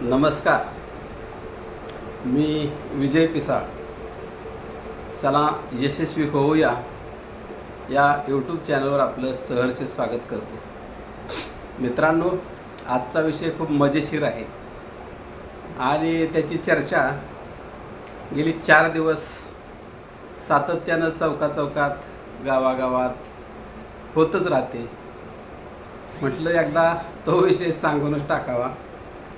नमस्कार. मी विजय पिसाळ. चला यशस्वी होऊया. या यूट्यूब चॅनलवर आपलं सहर्ष स्वागत करतो. मित्रांनो आजचा विषय खूप मजेशीर आहे. आणि त्याची चर्चा गेली चार दिवस सातत्यानं चौका चौकात गावागावात होतच राहते. म्हटलं एकदा तो विषय सांगूनच टाकावा.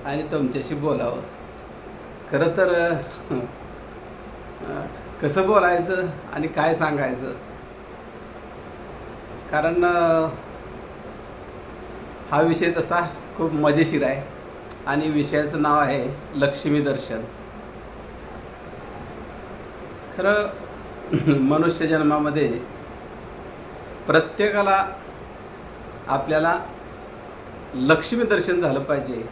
आणि तुमच्याशी बोलावं. खरं तर कसं बोलायचं आणि काय सांगायचं? कारण हा विषय तसा खूप मजेशीर आहे आणि विषयाचं नाव आहे लक्ष्मी दर्शन. खरं मनुष्य जन्मामध्ये प्रत्येकाला आपल्याला लक्ष्मी दर्शन झालं पाहिजे.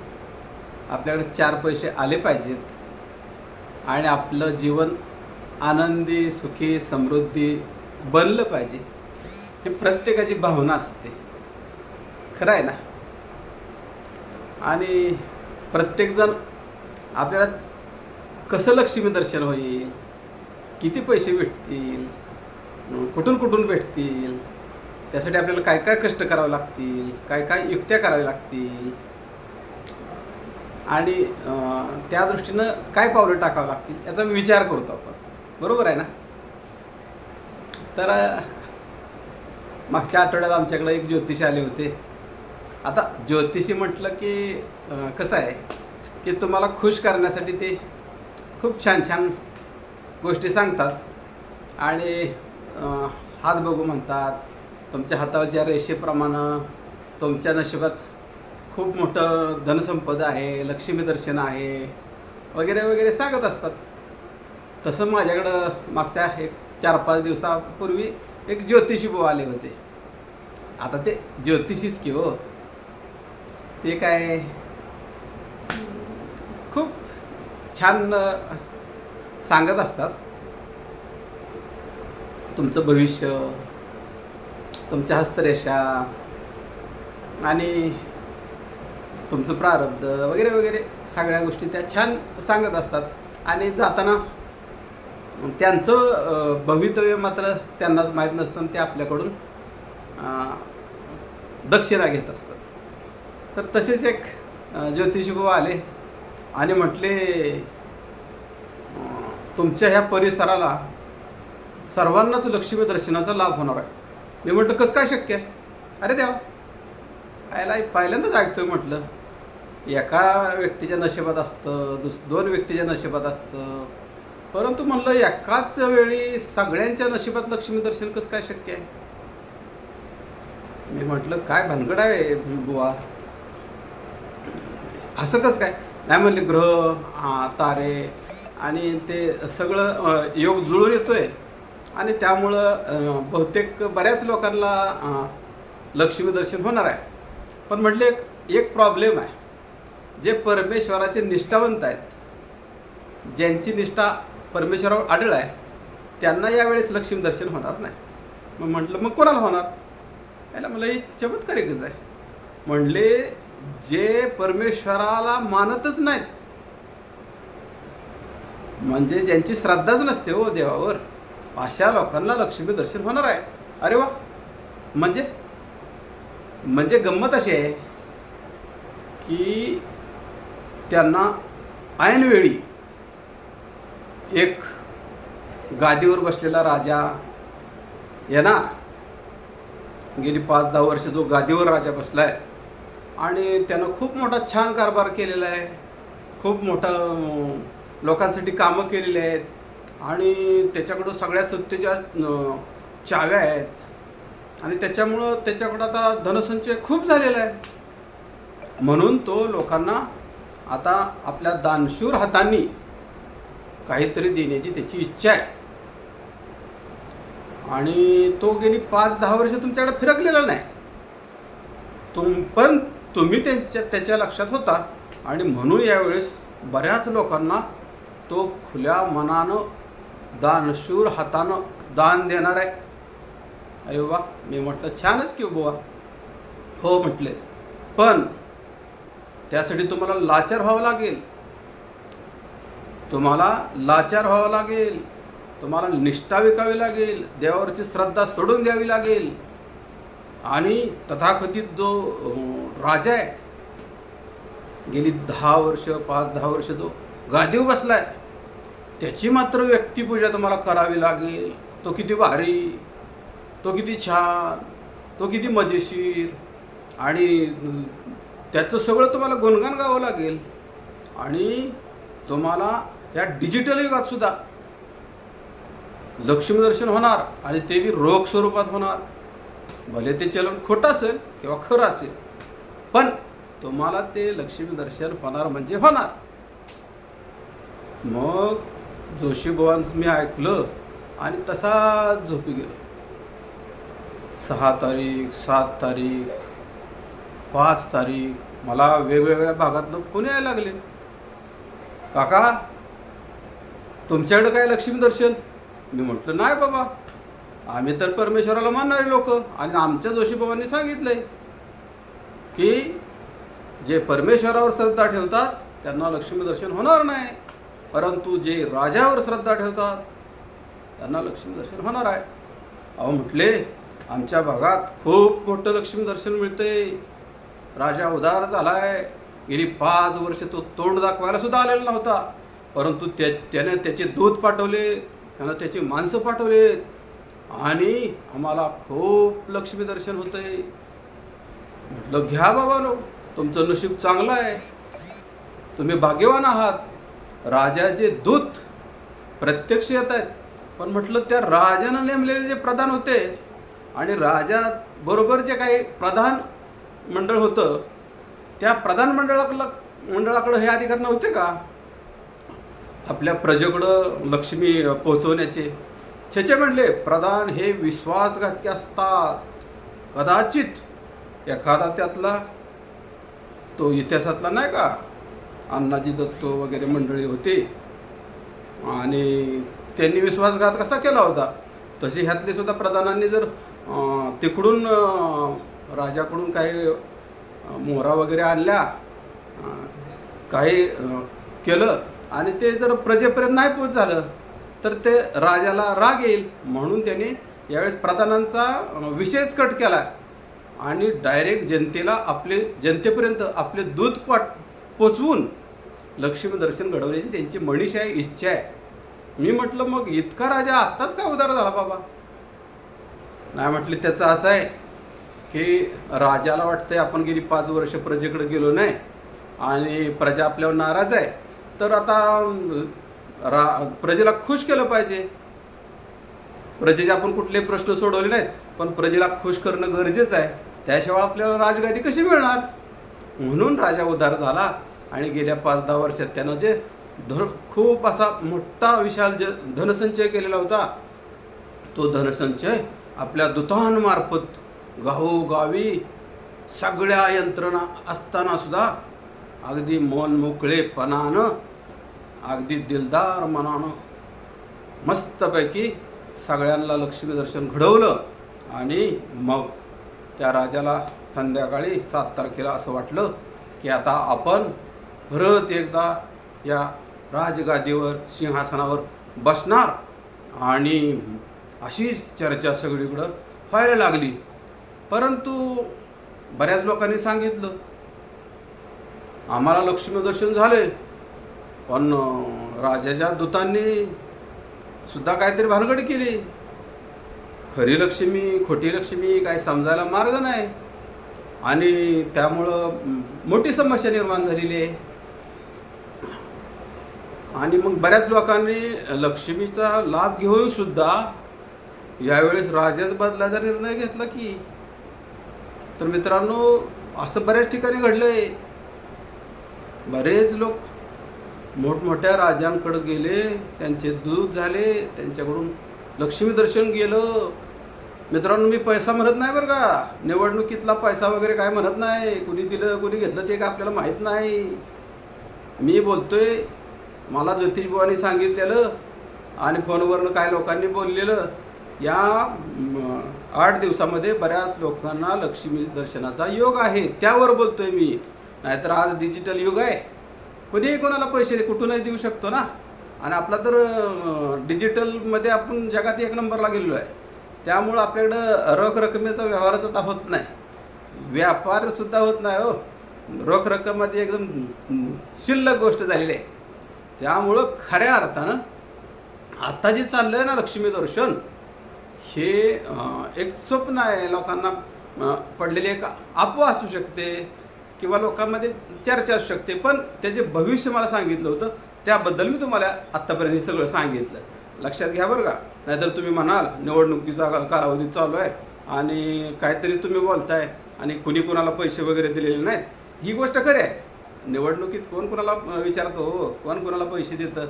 आपल्याकडे चार पैसे आले पाहिजेत. आणि आपलं जीवन आनंदी सुखी समृद्धी बनलं पाहिजे. ही प्रत्येकाची भावना असते. खरं आहे ना? आणि प्रत्येकजण आपल्याला कसं लक्ष्मी दर्शन होईल? किती पैसे भेटतील? कुठून कुठून भेटतील? त्यासाठी आपल्याला काय काय कष्ट करावे लागतील? काय काय युक्त्या कराव्या लागतील? आणि त्या दृष्टीनं काय पावलं टाकावं लागतील याचा विचार करतो आपण. बरोबर आहे ना? तर मागच्या आठवड्यात आमच्याकडे एक ज्योतिष आले होते. आता ज्योतिषी म्हटलं की कसं आहे की तुम्हाला खुश करण्यासाठी ते खूप छान छान गोष्टी सांगतात. आणि हात बघू म्हणतात. तुमच्या हातावरच्या रेषेप्रमाणे तुमच्या नशिबात खूप मोठं धनसंपदा आहे लक्ष्मी दर्शन आहे वगैरे वगैरे सांगत असतात. तसं माझ्याकडं मागच्या एक चार पाच दिवसापूर्वी एक ज्योतिषी भाऊ आले होते. आता ते ज्योतिषीच की हो. ते काय? खूप छान सांगत असतात. तुमचं भविष्य तुमच्या हस्तरेषा आणि तुमचं प्रारब्ध वगैरे वगैरे सगळ्या गोष्टी त्या छान सांगत असतात. आणि जाताना त्यांचं भवितव्य मात्र त्यांनाच माहीत नसतं आणि ते आपल्याकडून दक्षिणा घेत असतात. तर तसेच एक ज्योतिषीभाऊ आले आणि म्हटले तुमच्या ह्या परिसराला सर्वांनाच लक्ष्मी दर्शनाचा लाभ होणार आहे. मी म्हटलं कसं काय शक्य आहे? अरे देवा आयला पहिल्यांदाच ऐकतोय म्हटलं. एका व्यक्तीच्या नशिबात असतं दुस दोन व्यक्तीच्या नशिबात असतं. परंतु म्हणलं एकाच वेळी सगळ्यांच्या नशिबात लक्ष्मी दर्शन कसं काय शक्य आहे? मी म्हटलं काय भानगड आहे बुवा. असं कसं काय? नाही म्हणले ग्रह हा, तारे आणि ते सगळं योग जुळून येतोय. आणि त्यामुळं बहुतेक बऱ्याच लोकांना लक्ष्मी दर्शन होणार आहे. पण म्हटले एक एक प्रॉब्लेम आहे. जे परमेश्वराचे निष्ठावंत आहेत ज्यांची निष्ठा परमेश्वरावर आढळ आहे त्यांना यावेळेस लक्ष्मी दर्शन होणार नाही. मग म्हटलं मग कोणाला होणार? याला मला ही चमत्कारिकच आहे. म्हणले जे परमेश्वराला मानतच नाहीत म्हणजे ज्यांची श्रद्धाच नसते हो देवावर अशा लोकांना लक्ष्मी दर्शन होणार आहे. अरे वा! म्हणजे? म्हणजे गंमत अशी आहे की त्यांना ऐनवेळी एक गादीवर बसलेला राजा येणार गेली पाच दहा वर्ष जो गादीवर राजा बसला आहे आणि त्यानं खूप मोठा छान कारभार केलेला आहे. खूप मोठं लोकांसाठी कामं केलेली आहेत. आणि त्याच्याकडं सगळ्या सत्तेच्या चाव्या आहेत. आणि त्याच्यामुळं त्याच्याकडं आता धनसंचय खूप झालेला आहे. म्हणून तो लोकांना आता आपल्या दानशूर हातांनी काहीतरी देण्याची त्याची इच्छा आहे. आणि तो गेली पाच दहा वर्ष तुमच्याकडे फिरकलेला नाही. तुम पण तुम्ही त्यांच्या त्याच्या लक्षात होता. आणि म्हणून यावेळेस बऱ्याच लोकांना तो खुल्या मनानं दानशूर हातानं दान देणार आहे अरे वा मी म्हटलं छानच की बुवा. हो म्हटले. पण त्यासाठी तुम्हाला लाचार व्हावं लागेल. तुम्हाला लाचार व्हावं लागेल. तुम्हाला निष्ठा विकावी लागेल. देवावरची श्रद्धा सोडून द्यावी लागेल. आणि तथाकथित जो राजा आहे गेली दहा वर्ष पाच दहा वर्ष जो गादीवर बसलाय. त्याची मात्र व्यक्तिपूजा तुम्हाला करावी लागेल. तो किती भारी तो किती छान तो किती मजेशीर. आणि त्याचं सगळं तुम्हाला गुणगान गावं लागेल. आणि तुम्हाला या डिजिटल युगात सुद्धा लक्ष्मीदर्शन होणार आणि ते बी रोख स्वरूपात होणार. भले ते चलन खोटं असेल किंवा खरं असेल पण तुम्हाला ते लक्ष्मी दर्शन होणार म्हणजे होणार. मग जोशीबुवांस मी ऐकलं आणि तसा झोपी गेलो. सहा तारीख सात तारीख पाच तारीख मला वेगवेगळ्या भागातनं फोन यायला लागले. काका तुमच्याकडे काय लक्ष्मी दर्शन? मी म्हटलं नाही बाबा. आम्ही तर परमेश्वराला मानणारे लोक आणि आमच्या जोशीबाबांनी सांगितलंय की जे परमेश्वरावर श्रद्धा ठेवतात त्यांना लक्ष्मी दर्शन होणार नाही. परंतु जे राजावर श्रद्धा ठेवतात त्यांना लक्ष्मी दर्शन होणार आहे. अहो म्हटले आमच्या भागात खूप मोठं लक्ष्मी दर्शन मिळतंय. राजा उदार झालाय. गेली पाच वर्ष तो तोंड दाखवायला सुद्धा आलेला नव्हता. परंतु त्या त्याने त्याचे दूध पाठवले त्यानं त्याचे माणसं पाठवलेत. आणि आम्हाला खूप लक्ष्मी दर्शन होतंय. म्हटलं घ्या बाबानो तुमचं नशीब चांगलं आहे. तुम्ही भाग्यवान आहात. राजाचे दूत प्रत्यक्ष येत आहेत. पण म्हटलं त्या राजानं नेमलेले जे प्रधान होते आणि राजा बरोबर जे काही प्रधान मंडळ होतं त्या प्रधान मंडळाकडं मंडळाकडं हे अधिकार नव्हते का? आपल्या प्रजेकडं लक्ष्मी पोहोचवण्याचे. छेचे म्हणले प्रधान हे विश्वासघातकी असतात. कदाचित एखादा त्यातला तो इतिहासातला नाही का? अण्णाजी दत्तो वगैरे मंडळी होते. आणि त्यांनी विश्वासघात कसा केला होता? तसे ह्यातले सुद्धा प्रधानांनी जर तिकडून राजाकडून काही मोहरा वगैरे आणल्या. काही केलं. आणि ते जर प्रजेपर्यंत नाही पोच झालं तर ते राजाला राग येईल. म्हणून त्यांनी यावेळेस प्रधानांचा विषयच कट केला. आणि डायरेक्ट जनतेला आपले जनतेपर्यंत आपले दूध पाठ पोचवून लक्ष्मी दर्शन घडवण्याची त्यांची मनीष आहे इच्छा आहे. मी म्हटलं मग इतका राजा आत्ताच काय उदार झाला बाबा? नाही म्हटले त्याचं असं आहे की राजाला वाटतंय आपण गेली पाच वर्ष प्रजेकडे गेलो नाही आणि प्रजा आपल्यावर नाराज आहे. तर आता रा प्रजेला खुश केलं पाहिजे. प्रजेचे आपण कुठलेही प्रश्न सोडवले नाहीत पण प्रजेला खुश करणं गरजेचं आहे. त्याशिवाय आपल्याला राजगादी कशी मिळणार? म्हणून राजा उद्धार झाला आणि गेल्या पाच दहा वर्षात त्यानं जे धन खूप असा मोठा विशाल ज धनसंचय केलेला होता तो धनसंचय आपल्या दुतांमार्फत गावोगावी सगळ्या यंत्रणा असताना सुद्धा अगदी मन मोकळेपणानं अगदी दिलदार मनानं मस्तपैकी सगळ्यांना लक्ष्मी दर्शन घडवलं आणि मग त्या राजाला संध्याकाळी सात तारखेला असं वाटलं की आता आपण परत एकदा या राजगादीवर सिंहासनावर बसणार आणि अशी चर्चा सगळीकडं व्हायला लागली. परंतु बऱ्याच लोकांनी सांगितलं आम्हाला लक्ष्मी दर्शन झाले पण राजाच्या दूतांनी सुद्धा काहीतरी भानगड केली. खरी लक्ष्मी खोटी लक्ष्मी काय समजायला मार्ग नाही आणि त्यामुळं मोठी समस्या निर्माण झालेली आहे. आणि मग बऱ्याच लोकांनी लक्ष्मीचा लाभ घेऊन सुद्धा यावेळेस राजाच बदलायचा निर्णय घेतला की. तर मित्रांनो असं बऱ्याच ठिकाणी घडलंय. बरेच लोक मोठमोठ्या राजांकडे गेले त्यांचे दूध झाले त्यांच्याकडून लक्ष्मी दर्शन गेलं. मित्रांनो मी पैसा म्हणत नाही बरं का. निवडणुकीतला पैसा वगैरे काय म्हणत नाही. कुणी दिलं कुणी घेतलं ते काय आपल्याला माहीत नाही. मी बोलतोय मला ज्योतिषबुवानी सांगितलेलं आणि फोनवरनं काय लोकांनी बोललेलं. या आठ दिवसामध्ये बऱ्याच लोकांना लक्ष्मी दर्शनाचा योग आहे. त्यावर बोलतोय मी. नाहीतर आज डिजिटल युग आहे. कोणीही कोणाला पैसे कुठूनही देऊ शकतो ना. आणि आपला तर डिजिटलमध्ये आपण जगात एक नंबरला गेलेलो आहे. त्यामुळं आपल्याकडं रोख रकमेचा व्यवहारच आता होत नाही. व्यापारसुद्धा होत नाही हो. रोख रकममध्ये एकदम शिल्लक गोष्ट झालेली आहे. त्यामुळं खऱ्या अर्थानं आता जे चाललं आहे ना लक्ष्मी दर्शन हे एक स्वप्न आहे. लोकांना पडलेले पडलेली एक अफवा असू शकते किंवा लोकांमध्ये चर्चा असू शकते. पण त्याचे भविष्य मला सांगितलं होतं त्याबद्दल मी तुम्हाला आत्तापर्यंत हे सगळं सांगितलं. लक्षात घ्या बरं का. नाहीतर तुम्ही म्हणाल निवडणुकीचा कालावधी चालू आहे आणि काहीतरी तुम्ही बोलताय आणि कुणी कुणाला पैसे वगैरे दिलेले नाहीत. ही गोष्ट खरी आहे. निवडणुकीत कोण कुणाला विचारतो हो कोण कुणाला पैसे देतं?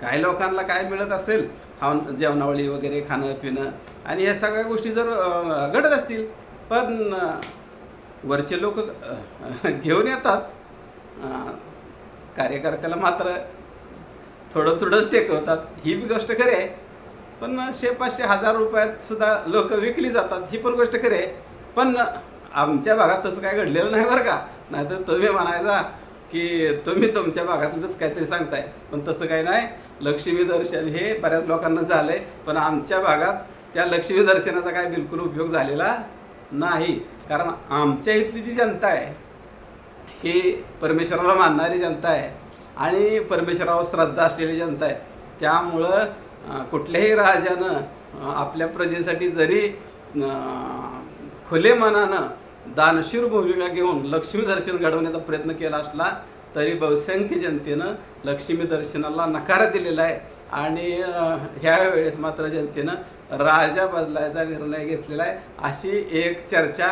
काही लोकांना काय मिळत असेल खाऊन जेवणावळी वगैरे खाणं पिणं. आणि या सगळ्या गोष्टी जर घडत असतील पण वरचे लोक घेऊन येतात. कार्यकर्त्याला मात्र थोडं थोडंच टेकवतात. ही बी गोष्ट खरी आहे. पण शे पाचशे हजार रुपयात सुद्धा लोक विकली जातात. ही पण गोष्ट खरी आहे. पण आमच्या भागात तसं काय घडलेलं नाही बरं का. नाहीतर तुम्ही म्हणायचा की तुम्ही तुमच्या भागातलंच काहीतरी सांगताय. पण तसं काही नाही. लक्ष्मी दर्शन हे बऱ्याच लोकांना झालंय पण आमच्या भागात त्या लक्ष्मी दर्शनाचा काय बिलकुल उपयोग झालेला नाही. कारण आमच्या इथली जी जनता आहे ही परमेश्वराला मानणारी जनता आहे आणि परमेश्वरावर श्रद्धा असलेली जनता आहे. त्यामुळं कुठल्याही राजानं आपल्या प्रजेसाठी जरी खुले मनानं दानशूर भूमिका घेऊन लक्ष्मी दर्शन घडवण्याचा प्रयत्न केला असला तरी बहुसंख्य जनतेनं लक्ष्मी दर्शनाला नकार दिलेला आहे. आणि ह्या वेळेस मात्र जनतेनं राजा बदलायचा निर्णय घेतलेला आहे. अशी एक चर्चा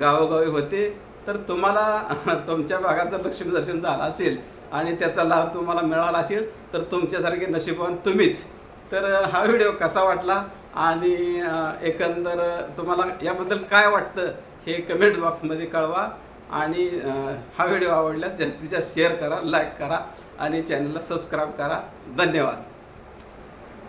गावोगावी होते. तर तुम्हाला तुमच्या भागात जर लक्ष्मी दर्शन झालं असेल आणि त्याचा लाभ तुम्हाला मिळाला असेल तर तुमच्यासारखे नशीबवान तुम्हीच. तर हा व्हिडिओ कसा वाटला? आणि एकंदर तुम्हाला याबद्दल काय वाटतं हे कमेंट बॉक्समध्ये कळवा. आणि हा व्हिडिओ आवडल्यास जास्तीत जास्त शेअर करा लाईक करा आणि चॅनलला सबस्क्राईब करा. धन्यवाद.